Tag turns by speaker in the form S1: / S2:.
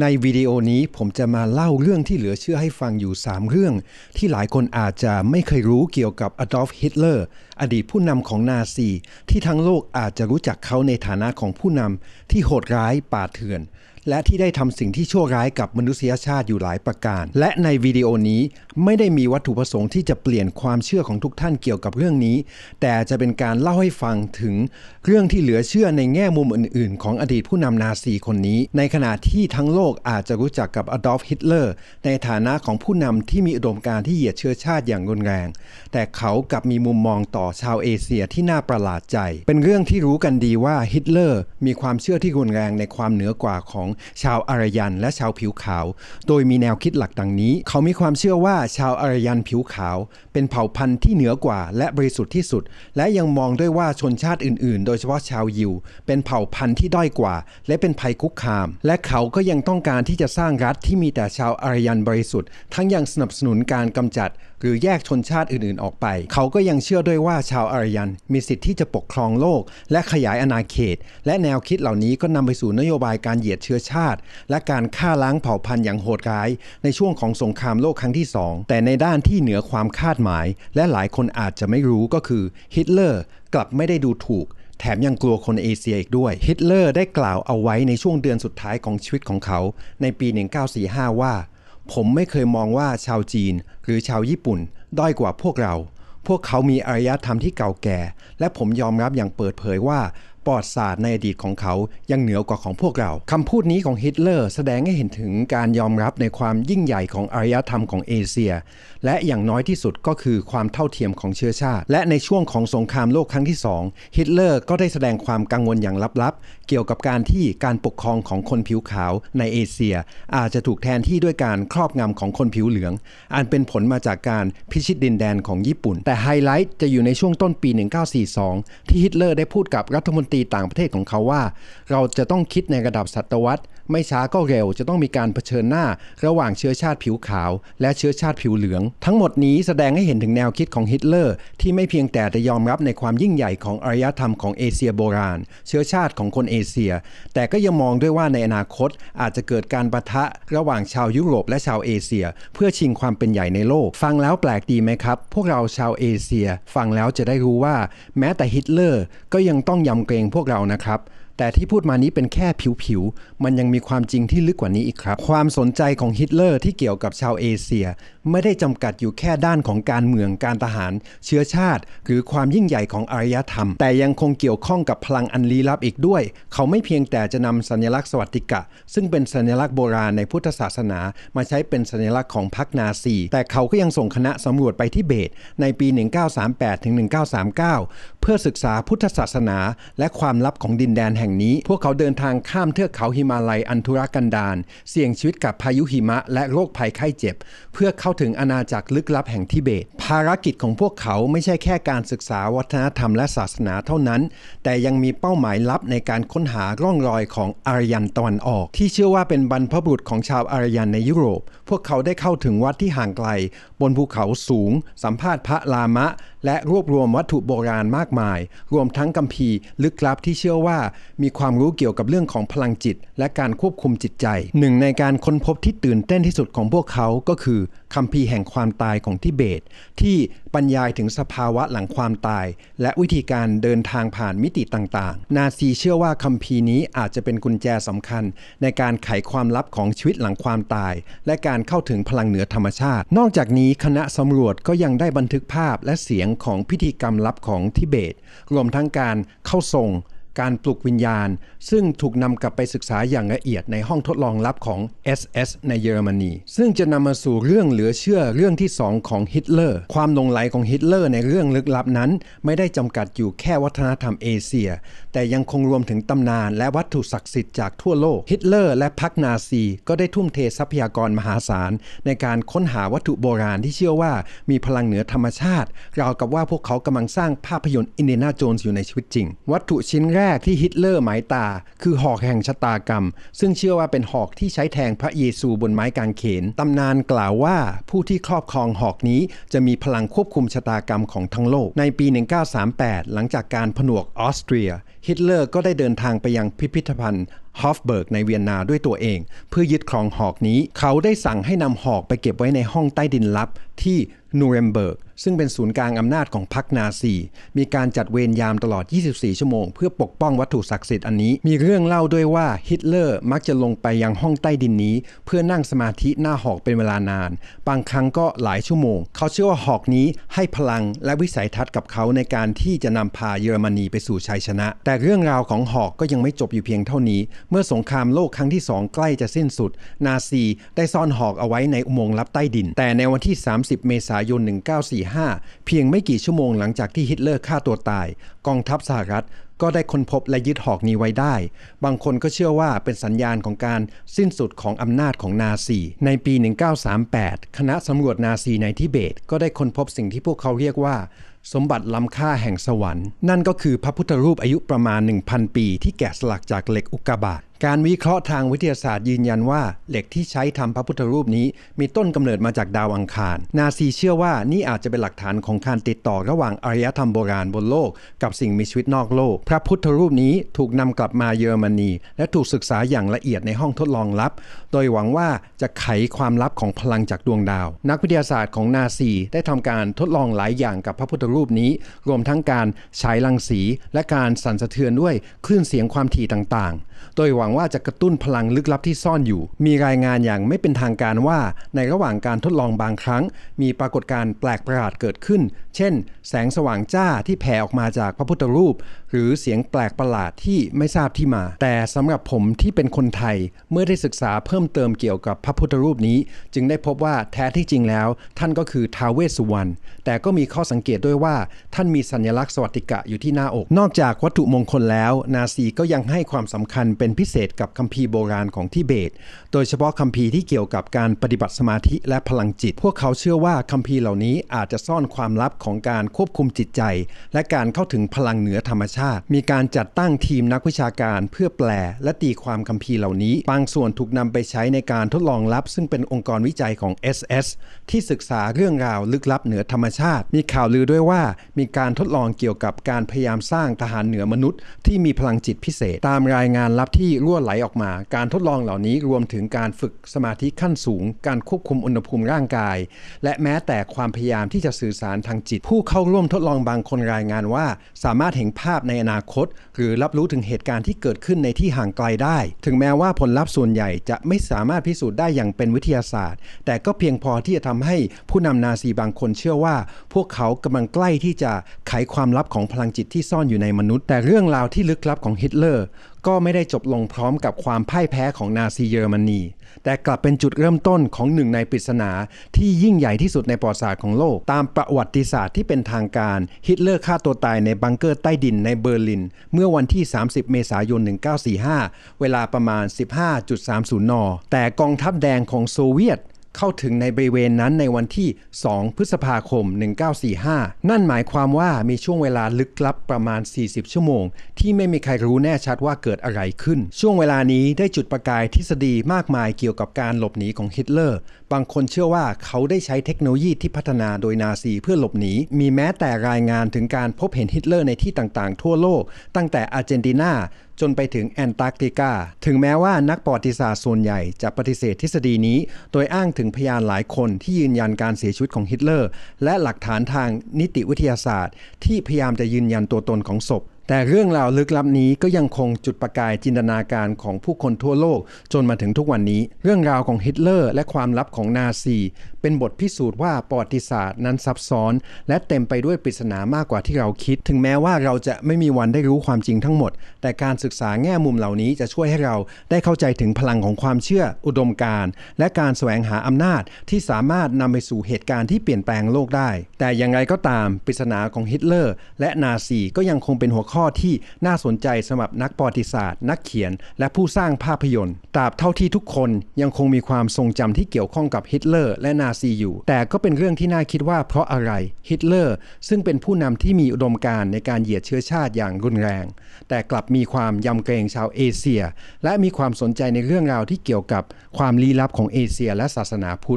S1: ในวิดีโอนี้ผมจะมาเล่าเรื่องที่เหลือเชื่อให้ฟังอยู่ 3 เรื่อง ที่หลายคนอาจจะไม่เคยรู้เกี่ยวกับอดอล์ฟฮิตเลอร์อดีตผู้นำของนาซี ที่ทั้งโลกอาจจะรู้จักเขาในฐานะของผู้นำที่โหดร้ายป่าเถื่อน และที่ได้ทำสิ่งที่ชั่วร้ายกับมนุษยชาติอยู่หลายประการ และในวิดีโอนี้ไม่ได้มีวัตถุประสงค์ที่จะเปลี่ยนความเชื่อของทุกท่านเกี่ยวกับเรื่องนี้ แต่จะเป็นการเล่าให้ฟังถึงเรื่องที่เหลือเชื่อในแง่มุมอื่น ๆ ของอดีตผู้นำนาซีคนนี้ ในขณะที่ทั้งโลกอาจจะรู้จักกับอดอล์ฟฮิตเลอร์ในฐานะของผู้นำที่มีอุดมการณ์ที่เหยียดเชื้อชาติอย่างรุนแรง แต่เขากลับมีมุมมองต่อชาวเอเชียที่น่าประหลาดใจ เป็นเรื่องที่รู้กันดีว่าฮิตเลอร์มีความเชื่อที่รุนแรงในความเหนือกว่าของชาวอารยันและชาวผิวขาว โดยมีแนวคิดหลักดังนี้ เขามีความเชื่อว่าชาวอารยันผิวขาว เป็นเผ่าพันธุ์ที่เหนือกว่าและบริสุทธิ์ที่สุด และยังมองด้วยว่าชนชาติอื่น ๆ โดยเฉพาะชาวยิว เป็นเผ่าพันธุ์ที่ด้อยกว่า และเป็นภัยคุกคาม และเขาก็ยังต้องการที่จะสร้างรัฐที่มีแต่ชาวอารยันบริสุทธิ์ ทั้งยังสนับสนุนการกำจัด หรือแยกชนชาติอื่น ๆ ออกไป เขาก็ยังเชื่อด้วยว่าชาวอารยันมีสิทธิ์ที่จะปกครองโลก และขยายอาณาเขต และแนวคิดเหล่านี้ก็นำไปสู่นโยบายการเหยียดเชื้อชาติ และการฆ่าล้างเผ่าพันธุ์อย่างโหดร้าย ในช่วงของสงครามโลกครั้งที่ 2 แต่ในด้านที่เหนือความคาดหมาย และหลายคนอาจจะไม่รู้ก็คือฮิตเลอร์กลับไม่ได้ดูถูกแถมยังกลัวคนเอเชียอีกด้วย ฮิตเลอร์ได้กล่าวเอาไว้ในช่วงเดือนสุดท้ายของชีวิตของเขา ในปี 1945 ว่า ผมไม่เคยมองว่าชาวจีน หรือชาวญี่ปุ่น ด้อยกว่าพวกเรา พวกเขามีอารยธรรมที่เก่าแก่ และผมยอมรับอย่างเปิดเผยว่า ประวัติศาสตร์ในอดีตของเขายังเหนือกว่าของพวกเราคำพูดนี้ของฮิตเลอร์แสดงให้เห็นถึงการยอมรับในความยิ่งใหญ่ของอารยธรรมของเอเชีย และอย่างน้อยที่สุดก็คือความเท่าเทียมของเชื้อชาติ และในช่วงของสงครามโลกครั้งที่2ฮิตเลอร์ก็ได้แสดงความกังวลอย่างลับๆ เกี่ยวกับการที่การปกครองของคนผิวขาวในเอเชีย อาจจะถูกแทนที่ด้วยการครอบงำของคนผิวเหลือง อันเป็นผลมาจากการพิชิตดินแดนของญี่ปุ่น แต่ไฮไลท์จะอยู่ในช่วงต้นปี 1942 ที่ฮิตเลอร์ได้พูดกับรัฐมนตรีต่างประเทศของเขาว่า เราจะต้องคิดในระดับศตวรรษ ไม่ช้าก็เร็วจะต้องมีการเผชิญหน้า ระหว่างเชื้อชาติผิวขาว และเชื้อชาติผิวเหลือง ทั้งหมดนี้แสดงให้เห็นถึงแนวคิดของฮิตเลอร์ ที่ไม่เพียงแต่จะยอมรับในความยิ่งใหญ่ของอารยธรรมของเอเชียโบราณ เชื้อชาติของคนเอเชีย แต่ก็ยังมองด้วยว่าในอนาคตอาจจะเกิดการประทะระหว่างชาวยุโรปและชาวเอเชีย เพื่อชิงความเป็นใหญ่ในโลก ฟังแล้วแปลกดีไหมครับ พวกเราชาวเอเชีย ฟังแล้วจะได้รู้ว่า แม้แต่ฮิตเลอร์ก็ยังต้องยำเกรงพวกเรานะครับ แต่ที่พูดมานี้เป็นแค่ผิวๆ มันยังมีความจริงที่ลึกกว่านี้อีกครับ ความสนใจของฮิตเลอร์ที่เกี่ยวกับชาวเอเชีย ไม่ได้จำกัดอยู่แค่ด้านของการเมืองการทหาร เชื้อชาติ หรือความยิ่งใหญ่ของอารยธรรม แต่ยังคงเกี่ยวข้องกับพลังอันลี้ลับอีกด้วย เขาไม่เพียงแต่จะนำสัญลักษณ์สวัสดิกะ ซึ่งเป็นสัญลักษณ์โบราณในพุทธศาสนา มาใช้เป็นสัญลักษณ์ของพรรคนาซี แต่เขาก็ยังส่งคณะสำรวจไปที่เบตในปี 1938ถึง1939เพื่อศึกษาพุทธศาสนาและความลับของดินแดนแห่งนี้ พวกเขาเดินทางข้ามเทือกเขาหิมาลัยอันธุรกันดารเสี่ยงชีวิตกับพายุหิมะและโรคภัยไข้เจ็บ เพื่อเข้าถึงอาณาจักรลึกลับแห่งทิเบต ภารกิจของพวกเขาไม่ใช่แค่การศึกษาวัฒนธรรมและศาสนาเท่านั้น แต่ยังมีเป้าหมายลับในการค้นหาร่องรอยของอารยันตะวันออก ที่เชื่อว่าเป็นบรรพบุรุษของชาวอารยันในยุโรป พวกเขาได้เข้าถึงวัดที่ห่างไกล บนภูเขาสูง สัมภาษณ์พระลามะและรวบรวมวัตถุโบราณมากมาย รวมทั้งคัมภีร์ลึกลับที่เชื่อว่ามีความรู้เกี่ยวกับเรื่องของพลังจิต และการควบคุมจิตใจ หนึ่งในการค้นพบที่ตื่นเต้นที่สุดของพวกเขาก็คือคัมภีร์แห่งความตายของทิเบต ที่บรรยายถึงสภาวะหลังความตาย และวิธีการเดินทางผ่านมิติต่างๆ นาซีเชื่อว่าคัมภีร์นี้อาจจะเป็นกุญแจสำคัญ ในการไขความลับของชีวิตหลังความตาย และการเข้าถึงพลังเหนือธรรมชาติ นอกจากนี้คณะสำรวจก็ยังได้บันทึกภาพและเสียงของพิธีกรรมลับของทิเบต รวมทั้งการเข้าทรง การปลุกวิญญาณ ซึ่งถูกนำกลับไปศึกษาอย่างละเอียดในห้องทดลองลับของ SS ในเยอรมนี ซึ่งจะนำมาสู่เรื่องเหลือเชื่อเรื่องที่2ของฮิตเลอร์ ความลงไหลของฮิตเลอร์ในเรื่องลึกลับนั้น ไม่ได้จำกัดอยู่แค่วัฒนธรรมเอเชียแต่ยังคงรวมถึงตำนานและวัตถุศักดิ์สิทธิ์จากทั่วโลก ฮิตเลอร์และพรรคนาซี ก็ได้ทุ่มเททรัพยากรมหาศาล ในการค้นหาวัตถุโบราณที่เชื่อว่ามีพลังเหนือธรรมชาติ ราวกับว่าพวกเขากำลังสร้างภาพยนตร์อินเดียนาโจนส์อยู่ในชีวิตจริง วัตถุชิ้นแรกที่ฮิตเลอร์หมายตา คือหอกแห่งชะตากรรม ซึ่งเชื่อว่าเป็นหอกที่ใช้แทงพระเยซูบนไม้กางเขนตำนานกล่าวว่าผู้ที่ครอบครองหอกนี้จะมีพลังควบคุมชะตากรรมของทั้งโลกในปี 1938 หลังจากการผนวกออสเตรียฮิตเลอร์ก็ได้เดินทางไปยังพิพิธภัณฑ์ฮอฟเบิร์กในเวียนนาด้วยตัวเอง เพื่อยึดครองหอกนี้ เขาได้สั่งให้นำหอกไปเก็บไว้ในห้องใต้ดินลับที่นูเรมเบิร์ก ซึ่งเป็นศูนย์กลางอำนาจของพรรคนาซี มีการจัดเวรยามตลอด 24 ชั่วโมง เพื่อปกป้องวัตถุศักดิ์สิทธิ์อันนี้ มีเรื่องเล่าด้วยว่าฮิตเลอร์มักจะลงไปยังห้องใต้ดินนี้ เพื่อนั่งสมาธิหน้าหอกเป็นเวลานาน บางครั้งก็หลายชั่วโมง เขาเชื่อว่าหอกนี้ให้พลังและวิสัยทัศน์กับเขาในการที่จะนำพาเยอรมนีไปสู่ชัยชนะ แต่เรื่องราวของหอกก็ยังไม่จบอยู่เพียงเท่านี้ เมื่อสงครามโลกครั้งที่สองใกล้จะสิ้นสุด นาซีได้ซ่อนหอกเอาไว้ในอุโมงค์ลับใต้ดิน แต่ในวันที่ 30 เมษายายน 1945 เพียงไม่กี่ชั่วโมงหลังจากที่ฮิตเลอร์ฆ่าตัวตาย กองทัพสหรัฐ ก็ได้ค้นพบและยึดหอกนี้ไว้ได้ บางคนก็เชื่อว่าเป็นสัญญาณของการสิ้นสุดของอำนาจของนาซี ในปี 1938 คณะสำรวจนาซีในทิเบต ก็ได้ค้นพบสิ่งที่พวกเขาเรียกว่า สมบัติล้ำค่าแห่งสวรรค์ นั่นก็คือพระพุทธรูปอายุประมาณ 1,000 ปี ที่แกะสลักจากเหล็กอุกกาบาตการวิเคราะห์ทางวิทยาศาสตร์ยืนยันว่า เหล็กที่ใช้ทำพระพุทธรูปนี้ มีต้นกำเนิดมาจากดาวอังคาร นาซีเชื่อว่านี่อาจจะเป็นหลักฐานของการติดต่อระหว่างอารยธรรมโบราณบนโลก กับสิ่งมีชีวิตนอกโลกพระพุทธรูปนี้ถูกนำกลับมาเยอรมนี และถูกศึกษาอย่างละเอียดในห้องทดลองลับ โดยหวังว่าจะไขความลับของพลังจากดวงดาว นักวิทยาศาสตร์ของนาซีได้ทำการทดลองหลายอย่างกับพระพุทธรูปนี้ รวมทั้งการฉายรังสี และการสั่นสะเทือนด้วยคลื่นเสียงความถี่ต่างๆ โดยหวังว่าจะกระตุ้นพลังลึกลับที่ซ่อนอยู่ มีรายงานอย่างไม่เป็นทางการว่าในระหว่างการทดลองบางครั้ง มีปรากฏการณ์แปลกประหลาดเกิดขึ้น เช่น แสงสว่างจ้าที่แผ่ออกมาจากพระพุทธรูปหรือเสียงแปลกประหลาดที่ไม่ทราบที่มา แต่สำหรับผมที่เป็นคนไทยเมื่อได้ศึกษาเพิ่มเติมเกี่ยวกับพระพุทธรูปนี้ จึงได้พบว่าแท้ที่จริงแล้ว ท่านก็คือท้าวเวสสุวรรณแต่ก็มีข้อสังเกตด้วยว่า ท่านมีสัญลักษณ์สวัสดิกะอยู่ที่หน้าอก นอกจากวัตถุมงคลแล้ว นาซีก็ยังให้ความสำคัญเป็นพิเศษกับคัมภีร์โบราณของทิเบต โดยเฉพาะคัมภีร์ที่เกี่ยวกับการปฏิบัติสมาธิและพลังจิต พวกเขาเชื่อว่าคัมภีร์เหล่านี้อาจจะซ่อนความลับของการควบคุมจิตใจ และการเข้าถึงพลังเหนือธรรมชาติมีการจัดตั้งทีมนักวิชาการเพื่อแปลและตีความคัมภีร์เหล่านี้ บางส่วนถูกนำไปใช้ในการทดลองลับ ซึ่งเป็นองค์กรวิจัยของ SS ที่ศึกษาเรื่องราวลึกลับเหนือธรรมชาติ มีข่าวลือด้วยว่า มีการทดลองเกี่ยวกับการพยายามสร้างทหารเหนือมนุษย์ ที่มีพลังจิตพิเศษ ตามรายงานลับที่รั่วไหลออกมา การทดลองเหล่านี้รวมถึงการฝึกสมาธิขั้นสูง การควบคุมอุณหภูมิร่างกาย และแม้แต่ความพยายามที่จะสื่อสารทางจิต ผู้เข้าร่วมทดลองบางคนรายงานว่า สามารถเห็นภาพในอนาคต หรือรับรู้ถึงเหตุการณ์ที่เกิดขึ้นในที่ห่างไกลได้ ถึงแม้ว่าผลลัพธ์ส่วนใหญ่จะไม่สามารถพิสูจน์ได้อย่างเป็นวิทยาศาสตร์ แต่ก็เพียงพอที่จะทำให้ผู้นำนาซีบางคนเชื่อว่า พวกเขากำลังใกล้ที่จะไขความลับของพลังจิตที่ซ่อนอยู่ในมนุษย์ แต่เรื่องราวที่ลึกลับของฮิตเลอร์ ก็ไม่ได้จบลงพร้อมกับความพ่ายแพ้ของนาซีเยอรมนี แต่กลับเป็นจุดเริ่มต้นของหนึ่งในปริศนาที่ยิ่งใหญ่ที่สุดในประวัติศาสตร์ของโลก ตามประวัติศาสตร์ที่เป็นทางการ ฮิตเลอร์ฆ่าตัวตายในบังเกอร์ใต้ดินในเบอร์ลิน เมื่อวันที่ 30 เมษายน 1945 เวลาประมาณ 15.30 น แต่กองทัพแดงของโซเวียต เข้าถึงในบริเวณนั้นในวันที่ 2 พฤษภาคม 1945 นั่นหมายความว่ามีช่วงเวลาลึกลับประมาณ 40 ชั่วโมง ที่ไม่มีใครรู้แน่ชัดว่าเกิดอะไรขึ้น ช่วงเวลานี้ได้จุดประกายทฤษฎีมากมายเกี่ยวกับการหลบหนีของฮิตเลอร์ บางคนเชื่อว่าเขาได้ใช้เทคโนโลยีที่พัฒนาโดยนาซีเพื่อหลบหนี มีแม้แต่รายงานถึงการพบเห็นฮิตเลอร์ในที่ต่างๆ ทั่วโลก ตั้งแต่อาร์เจนตินา จนไปถึงแอนตาร์กติกา ถึงแม้ว่านักประวัติศาสตร์ส่วนใหญ่จะปฏิเสธทฤษฎีนี้ โดยอ้างถึงพยานหลายคนที่ยืนยันการเสียชีวิตของฮิตเลอร์ และหลักฐานทางนิติวิทยาศาสตร์ ที่พยายามจะยืนยันตัวตนของศพ แต่เรื่องราวลึกลับนี้ก็ยังคงจุดประกายจินตนาการของผู้คนทั่วโลกจนมาถึงทุกวันนี้ เรื่องราวของฮิตเลอร์ และความลับของนาซี เป็นบทพิสูจน์ว่าประวัติศาสตร์นั้นซับซ้อน และเต็มไปด้วยปริศนามากกว่าที่เราคิด ถึงแม้ว่าเราจะไม่มีวันได้รู้ความจริงทั้งหมด แต่การศึกษาแง่มุมเหล่านี้จะช่วยให้เราได้เข้าใจถึงพลังของความเชื่อ อุดมการณ์และการแสวงหาอำนาจที่สามารถนำไปสู่เหตุการณ์ที่เปลี่ยนแปลงโลกได้ แต่อย่างไรก็ตามปริศนาของฮิตเลอร์ และนาซีก็ยังคงเป็นหัวข้อข้อที่น่าสนใจสำหรับนักประวัติศาสตร์ นักเขียน และผู้สร้างภาพยนตร์ตราบเท่าที่ทุกคนยังคงมีความทรงจำที่เกี่ยวข้องกับฮิตเลอร์และนาซีอยู่ แต่ก็เป็นเรื่องที่น่าคิดว่าเพราะอะไรฮิตเลอร์ซึ่งเป็นผู้นำที่มีอุดมการณ์ในการเหยียดเชื้อชาติอย่างรุนแรง แต่กลับมีความยำเกรงชาวเอเชีย และมีความสนใจในเรื่องราวที่เกี่ยวกับความลี้ลับของเอเชีย และศาสนาพุทธ